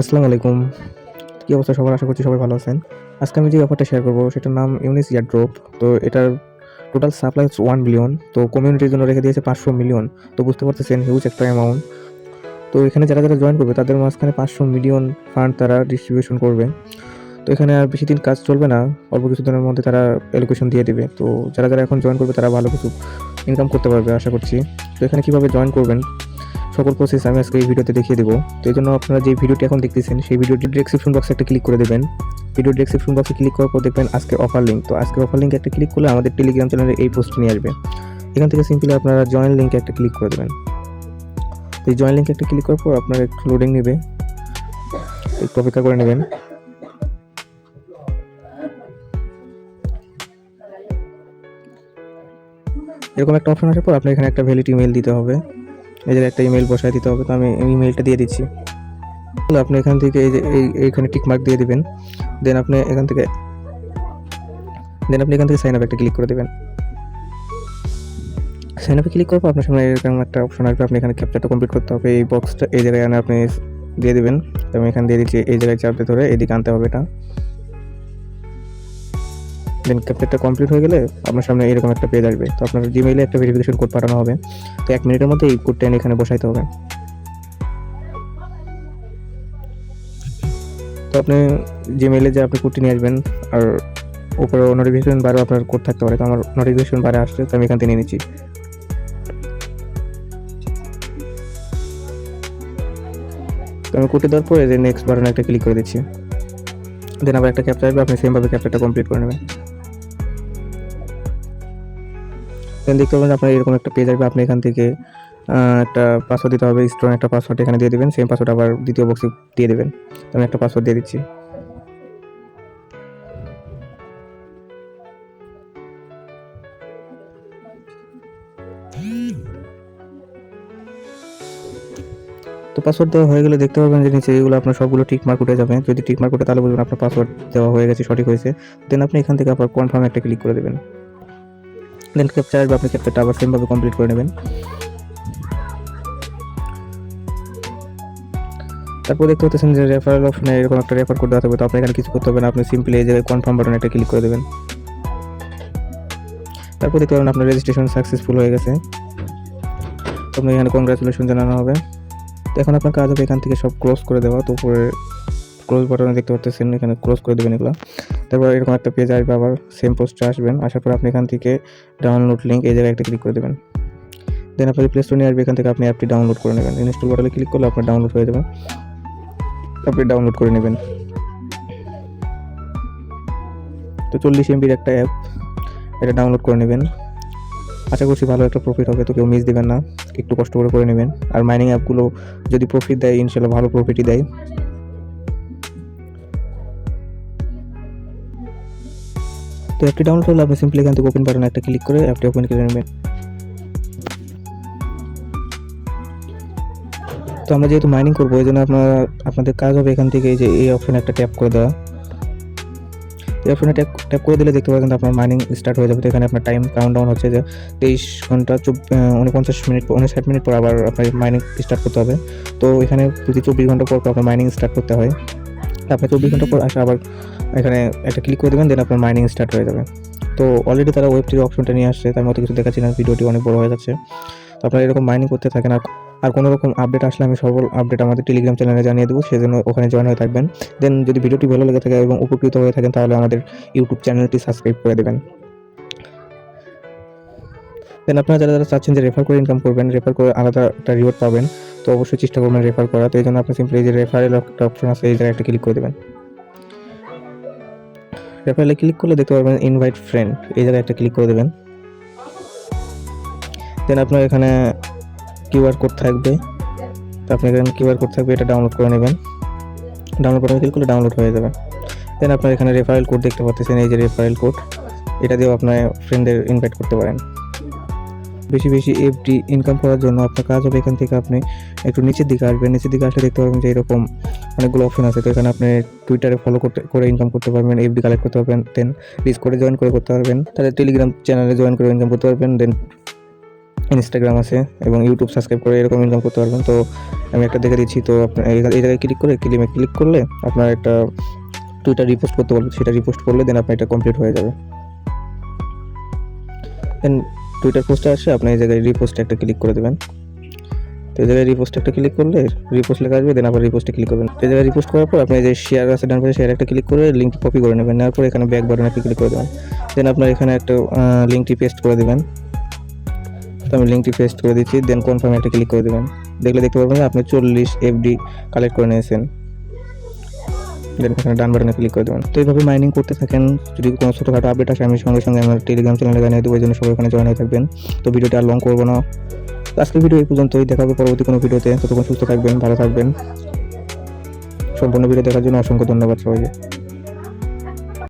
আসসালামু আলাইকুম। কী অবস্থা সবার? আশা করছি সবাই ভালো আছেন। আজকে আমি যে অফারটা শেয়ার করব, সেটার নাম ইউনিস ইয়ার ড্রপ তো এটার টোটাল সাপ্লাই হচ্ছে ওয়ান বিলিয়ন তো কমিউনিটির জন্য রেখে দিয়েছে পাঁচশো মিলিয়ন তো বুঝতে পারতেছেন হিউজ একটা অ্যামাউন্ট তো এখানে যারা যারা জয়েন করবে, তাদের মাঝখানে পাঁচশো মিলিয়ন ফান্ড তারা ডিস্ট্রিবিউশন করবে। তো এখানে আর বেশি দিন কাজ চলবে না, অল্প কিছু দিনের মধ্যে তারা এলোকেশন দিয়ে দেবে। তো যারা যারা এখন জয়েন করবে, তারা ভালো কিছু ইনকাম করতে পারবে, আশা করছি। তো এখানে কীভাবে জয়েন করবেন? সকল প্রসেস আমি আজকে এই ভিডিওতে দেখিয়ে দেবো। তো এই জন্য আপনারা যে ভিডিওটি এখন দেখতেছেন, সেই ভিডিওটি ডিসক্রিপশন বক্সে একটা ক্লিক করে দেবেন। ভিডিও ডিসক্রিপশন বক্সে ক্লিক করার পর দেখবেন আজকে অফার লিঙ্ক তো আজকে অফার লিঙ্ক একটা ক্লিক করলে আমাদের টেলিগ্রাম চ্যানেলে এই পোস্ট নিয়ে আসবে। এখান থেকে সিম্পলি আপনারা জয়েন লিঙ্কে একটা ক্লিক করে দেবেন। তো এই জয়েন লিঙ্কে একটা ক্লিক করার পর আপনার একটু লোডিং নেবে। একটু অপেক্ষা করে নেবেন। এরকম একটা অপশন আসার পর আপনার এখানে একটা ভ্যালিড ইমেল দিতে হবে। জায়গায় একটা ইমেল বসায় দিতে হবে, তো আমি ইমেলটা দিয়ে দিচ্ছি। আপনি এখান থেকে এই যে, এই, এইখানে টিক মার্ক দিয়ে দিবেন। দেন আপনি এখান থেকে দেন আপনি এখান থেকে সাইন আপ একটা ক্লিক করে দেবেন। সাইন আপে ক্লিক পর আপনার সামনে এরকম একটা অপশন আসবে, আপনি এখানে ক্যাপচারটা কমপ্লিট করতে হবে। এই বক্সটা এই জায়গায় আপনি দিয়ে দেবেন। আমি এখানে দিয়ে দিচ্ছি, এই জায়গায় চাপতে ধরে এদিকে আনতে হবে এটা। দেন ক্যাপচারটা কমপ্লিট হয়ে গেলে আপনার সামনে এরকম একটা পেজ আসবে। তো আপনার জিমেইলে একটা ভেরিফিকেশন কোড পাঠানো হবে। তো এক মিনিটের মধ্যে এই কোডটা এনে এখানে বসাইতে হবে। তো আপনি জিমেইলে যে আপনি কোডটি নিয়ে আসবেন, আর উপরে নোটিফিকেশন বারে আপনার কোড থাকতে পারে। তো আমার নোটিফিকেশন বারে আসছে, তো আমি এখান থেকে নিয়ে নিচ্ছি। তো আমি কোডটি দেওয়ার পরে যে নেক্সট বাটনে একটা ক্লিক করে দিচ্ছি। দেন আবার একটা ক্যাপচার আসবে, আপনি সেমভাবে ক্যাপচারটা কমপ্লিট করে নেবেন। দেন দেখতে পাবেন আপনার এরকম একটা পেজ আসবে। আপনি এখান থেকে একটা পাসওয়ার্ড দিতে হবে। স্ট্রং একটা পাসওয়ার্ড এখানে দিয়ে দেবেন। সেম পাসওয়ার্ড আবার দ্বিতীয় বক্সে দিয়ে দেবেন। আমি একটা পাসওয়ার্ড দিয়ে দিচ্ছি। তো পাসওয়ার্ড দেওয়া হয়ে গেলে দেখতে পাবেন যে নিচে এগুলো আপনার সবগুলো টিক মার্ক উঠে যাবে। যদি টিক মার্ক উঠে, তাহলে বুঝবেন আপনার পাসওয়ার্ড দেওয়া হয়ে গেছে, সঠিক হয়েছে। দেন আপনি এখান থেকে আবার কনফার্ম একটা ক্লিক করে দেবেন। দেন ক্যাপচার আসবে আপনি ক্যাপচারটা আবার সেমভাবে কমপ্লিট করে নেবেন। তারপর দেখতে পাচ্ছেন যে রেফারেল অপশনে এরকম একটা রেফার কোড দেওয়া থাকবে। তো আপনি এখানে কিছু করতে হবে না আপনি সিম্পলি এই জায়গায় কনফার্ম বাটনে একটা ক্লিক করে দেবেন। তারপর দেখতে পাবেন আপনার রেজিস্ট্রেশন সাকসেসফুল হয়ে গেছে। তো আপনার এখানে কংগ্রাচুলেশন জানানো হবে। তো এখন আপনার কাজ হবে এখান থেকে সব ক্লোজ করে দেওয়া। তো উপরে ক্লোজ বাটনে দেখতে পাচ্ছেন এখানে ক্লোজ করে দেবেন এগুলো। তারপর এরকম একটা পেজ আসবে, আবার সেম পোস্টে আসবেন। আসার পর আপনি এখান থেকে ডাউনলোড লিঙ্ক এই জায়গায় একটা ক্লিক করে দেবেন। দেন আপনার প্লে স্টোর নিয়ে আসবে, এখান থেকে আপনি অ্যাপটি ডাউনলোড করে নেবেন। ইনস্টল বাটনে ক্লিক করলে আপনার ডাউনলোড হয়ে যাবে। আপনি ডাউনলোড করে নেবেন। তো চল্লিশ এমবির একটা অ্যাপ এটা ডাউনলোড করে নেবেন। আশা করছি ভালো একটা প্রফিট হবে, তো কেউ মিস দেবেন না। একটু কষ্ট করে করে নেবেন। আর মাইনিং অ্যাপগুলো যদি প্রফিট দেয়, ইনশাল্লাহ ভালো প্রফিটই দেয়। তো অ্যাপটি ডাউনলোড করলে আপনি সিম্পলি এখান থেকে ওপেন বাটনে একটা ক্লিক করে অ্যাপটি ওপেন করে নেবেন। তো আমরা যেহেতু মাইনিং করব, এই জন্য আপনার, আপনাদের কাজ হবে এখান থেকে যে এই অপশনে একটা ট্যাপ করে দেওয়া। এই অপশনে ট্যাপ ট্যাপ করে দিলে দেখতে পাবেন আপনার মাইনিং স্টার্ট হয়ে যাবে। তো এখানে আপনার টাইম কাউন্ট ডাউন হচ্ছে যে তেইশ ঘণ্টা উনপঞ্চাশ মিনিট উনষাট মিনিট পর আবার আপনার মাইনিং স্টার্ট করতে হবে। তো এখানে প্রতি চব্বিশ ঘণ্টা পর পর আপনার মাইনিং স্টার্ট করতে হয় আপনি চব্বিশ ঘণ্টা পর আসে আবার এখানে একটা ক্লিক করে দেবেন দেন আপনার মাইনিং স্টার্ট হয়ে যাবে। তো অলরেডি তারা ওয়েব থেকে অপশনটা নিয়ে আসছে, তার মতো কিছু দেখাচ্ছি না, ভিডিওটি অনেক বড় হয়ে যাচ্ছে। তো আপনারা এরকম মাইনিং করতে থাকেন, আর আর কোনো রকম আপডেট আসলে আমি সকল আপডেট আমাদের টেলিগ্রাম চ্যানেলে জানিয়ে দেবো, সেজন্য ওখানে জয়েন হয়ে থাকবেন। দেন যদি ভিডিওটি ভালো লেগে থাকে এবং উপকৃত হয়ে থাকেন, তাহলে আমাদের ইউটিউব চ্যানেলটি সাবস্ক্রাইব করে দেবেন। দেন আপনারা যারা যারা চাচ্ছেন যে রেফার করে ইনকাম করবেন রেফার করে আলাদা একটা রিওয়ার্ড পাবেন তো অবশ্যই চেষ্টা করবেন রেফার করা তো এই জন্য আপনি সিম্পলি এই যে রেফারেল একটা অপশন আছে, এই জায়গায় একটা ক্লিক করে দেবেন। রেফারেলে ক্লিক করলে দেখতে পারবেন ইনভাইট ফ্রেন্ড এই জায়গায় একটা ক্লিক করে দেবেন। দেন আপনার এখানে কিউআর কোড থাকবে। তো আপনি এখানে কিউআর কোড থাকবে, এটা ডাউনলোড করে নেবেন। ডাউনলোড করে ক্লিক করলে ডাউনলোড হয়ে যাবে। দেন আপনার এখানে রেফারেল কোড দেখতে পাচ্ছেন এই যে রেফারেল কোড এটা দিয়েও আপনার ফ্রেন্ডদের ইনভাইট করতে পারেন। বেশি বেশি এফডি ইনকাম করার জন্য আপনার কাজ হবে, এখান থেকে আপনি একটু নিচের দিকে আসবেন। নিচের দিকে আসলে দেখতে পারবেন যে এরকম অনেকগুলো অপশন আছে। তো এখানে আপনি টুইটারে ফলো করতে, করে ইনকাম করতে পারবেন এফডি কালেক্ট করতে পারবেন দেন করে জয়েন করে করতে পারবেন। তাদের টেলিগ্রাম চ্যানেলে জয়েন করে ইনকাম করতে পারবেন দেন ইনস্টাগ্রাম আছে এবং ইউটিউব সাবস্ক্রাইব করে এরকম ইনকাম করতে পারবেন। তো আমি একটা দেখে দিচ্ছি, তো আপনার এই জায়গায় ক্লিক করে ক্লিমে ক্লিক করলে আপনার একটা টুইটার রিপোস্ট করতে পারবেন। সেটা রিপোস্ট করলে দেন আপনার এটা কমপ্লিট হয়ে যাবে। দেন টুইটার পোস্টে আসে, আপনি এই জায়গায় রিপোস্টে একটা ক্লিক করে দেবেন। তো এই জায়গায় রিপোস্ট একটা ক্লিক করলে রিপোস্ট লেখা আসবে দেন আবার রিপোস্টে ক্লিক করবেন। এই জায়গায় রিপোস্ট করার পর আপনি যে শেয়ার আছে ডান পাশে শেয়ার একটা ক্লিক করে লিঙ্ক কপি করে নেবেন, নেওয়ার পর এখানে ব্যাক বাটনে ক্লিক করে দেবেন। দেন আপনার এখানে একটা লিঙ্কটি পেস্ট করে দেবেন। তো আমি লিঙ্কটি পেস্ট করে দিচ্ছি দেন কনফার্ম একটা ক্লিক করে দেবেন। দেখলে দেখতে পারবেন আপনি চল্লিশ এফডি কালেক্ট করে নিয়েছেন। দেন এখানে ডান বাটনে ক্লিক করে দেবেন। তো এইভাবে মাইনিং করতে থাকেন। যদি কোনো ছোটোখাটো আপডেট আসে, আমি সঙ্গে সঙ্গে আমার টেলিগ্রাম চ্যানেলে জানিয়ে দেবো ওই জন্য সবাই ওখানে জয়েন হয়ে থাকবেন। তো ভিডিওটা আর লং করব না। আজকে ভিডিও এই পর্যন্তই। দেখা হবে পরবর্তী কোনো ভিডিওতে ততক্ষণ সুস্থ থাকবেন, ভালো থাকবেন। সম্পূর্ণ ভিডিও দেখার জন্য অসংখ্য ধন্যবাদ সবাইকে।